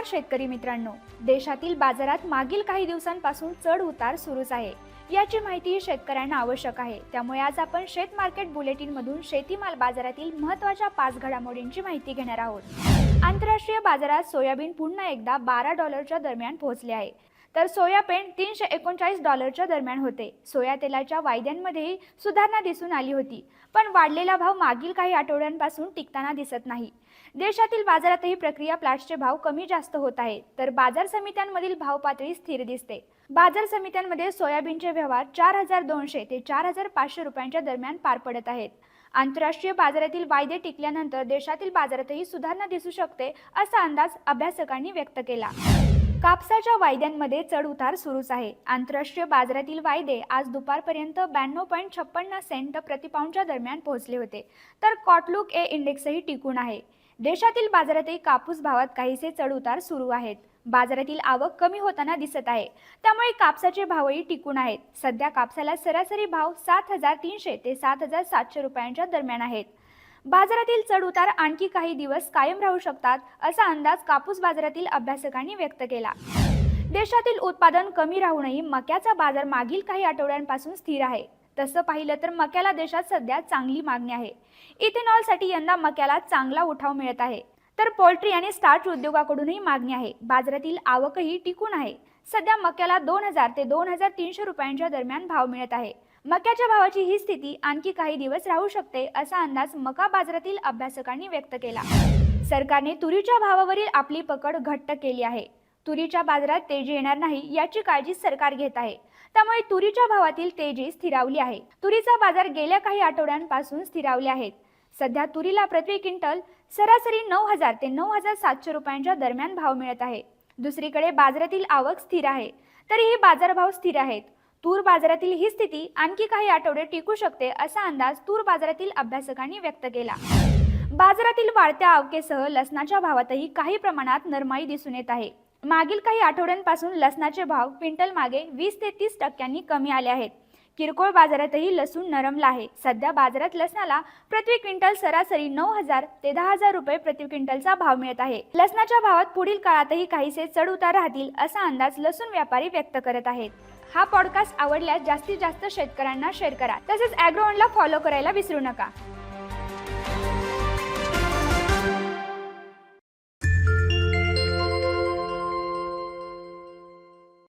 नमस्कार शेतकरी मित्रांनो. देशातील बाजारात मागील काही दिवसांपासून चढ उतार सुरूच आहे. याची माहिती शेतकऱ्यांना आवश्यक आहे. त्यामुळे आज आपण शेत मार्केट बुलेटिन मधून शेतीमाल बाजारातील महत्त्वाच्या पाच घडामोडींची माहिती घेणार आहोत. आंतरराष्ट्रीय बाजारात सोयाबीन पुन्हा एकदा बारा डॉलरच्या दरम्यान पोहोचले आहे. तर सोया पेंट तीनशे एकोणचाळीस डॉलरच्या दरम्यान होते. सोया तेलाच्या वायद्यांमध्येही सुधारणा दिसून आली होती पण वाढलेला भाव मागील काही आठवड्यांपासून टिकताना दिसत नाही. देशातील बाजारातही प्रक्रिया प्लास्टचे भाव कमी जास्त होत आहे तर बाजार समित्यांमधील भाव पातळी स्थिर दिसते. बाजार समित्यांमध्ये सोयाबीनचे व्यवहार चार हजार दोनशे ते चार हजार पाचशे रुपयांच्या दरम्यान पार पडत आहेत. आंतरराष्ट्रीय बाजारातील वायदे टिकल्यानंतर देशातील बाजारातही सुधारणा दिसू शकते असा अंदाज अभ्यासकांनी व्यक्त केला. कापसाच्या वायद्यांमध्ये चढउतार सुरूच आहे. आंतरराष्ट्रीय बाजारातील वायदे आज दुपारपर्यंत ब्याण्णव पॉईंट छप्पन्न सेंट प्रतिपाऊंडच्या दरम्यान पोहोचले होते. तर कॉटलुक ए इंडेक्सही टिकून आहे. देशातील बाजारातही कापूस भावात काहीसे चढउतार सुरू आहेत. बाजारातील आवक कमी होताना दिसत आहे. त्यामुळे कापसाचे भावही टिकून आहेत. सध्या कापसाला सरासरी भाव सात हजार तीनशे ते सात हजार सातशे रुपयांच्या दरम्यान आहेत. बाजारातील चढउतार आणखी काही दिवस कायम राहू शकतात असा अंदाज कापूस बाजारातील अभ्यासकांनी व्यक्त केला. देशातील उत्पादन कमी राहूनही मक्याचा बाजार मागील काही आठवड्यांपासून स्थिर आहे. तसं पाहिलं तर मक्याला देशात सध्या चांगली मागणी आहे. इथेनॉलसाठी यंदा मक्याला चांगला उठाव मिळत आहे. तर पोल्ट्री आणि स्टार्च उद्योगाकडूनही मागणी आहे. बाजारातील आवकही टिकून आहे. सध्या मक्याला दोन हजार ते दोन हजार तीनशे रुपयांच्या दरम्यान भाव मिळत आहे. मक्याच्या भावाची ही स्थिती आणखी काही दिवस राहू शकते असा अंदाज मका बाजारातील अभ्यासकांनी व्यक्त केला. सरकारने तुरीच्या भावावरील आपली पकड घट्ट केली आहे. तुरीच्या बाजारात तेजी येणार नाही याची काळजी सरकार घेत आहे. त्यामुळे तुरीच्या भावातील तेजी स्थिरावली आहे. तुरीचा बाजार गेल्या काही आठवड्यांपासून स्थिरावले आहेत. सध्या तुरीला प्रति क्विंटल सरासरी नऊ हजार ते नऊ हजार सातशे रुपयांच्या दरम्यान भाव मिळत आहे. दुसरीकडे बाजारातील आवक स्थिर आहे. तरीही बाजारभाव स्थिर आहेत. तूर बाजारातील ही स्थिती आणखी काही आठवडे टिकू शकते असा अंदाज तूर बाजारातील अभ्यासकांनी व्यक्त केला. बाजारातील वाढत्या आवकेसह लसणाच्या भावातही काही प्रमाणात नरमाई दिसून येत आहे. मागील काही आठवड्यांपासून लसणाचे भाव क्विंटल मागे वीस ते तीस टक्क्यांनी कमी आले आहेत. किरकोळ बाजारातही लसूण नरमला आहे. सध्या बाजारात लसणाला प्रति क्विंटल सरासरी नऊ हजार ते दहा हजार रुपये प्रति क्विंटलचा भाव मिळत आहे. लसणाच्या भावात पुढील काळातही काहीसे चढ उतार राहतील असा अंदाज लसूण व्यापारी व्यक्त करत आहेत. हा पॉडकास्ट आवडल्यास जास्तीत जास्त शेतकऱ्यांना शेअर करा. तसेच अॅग्रोवनला फॉलो करायला विसरू नका.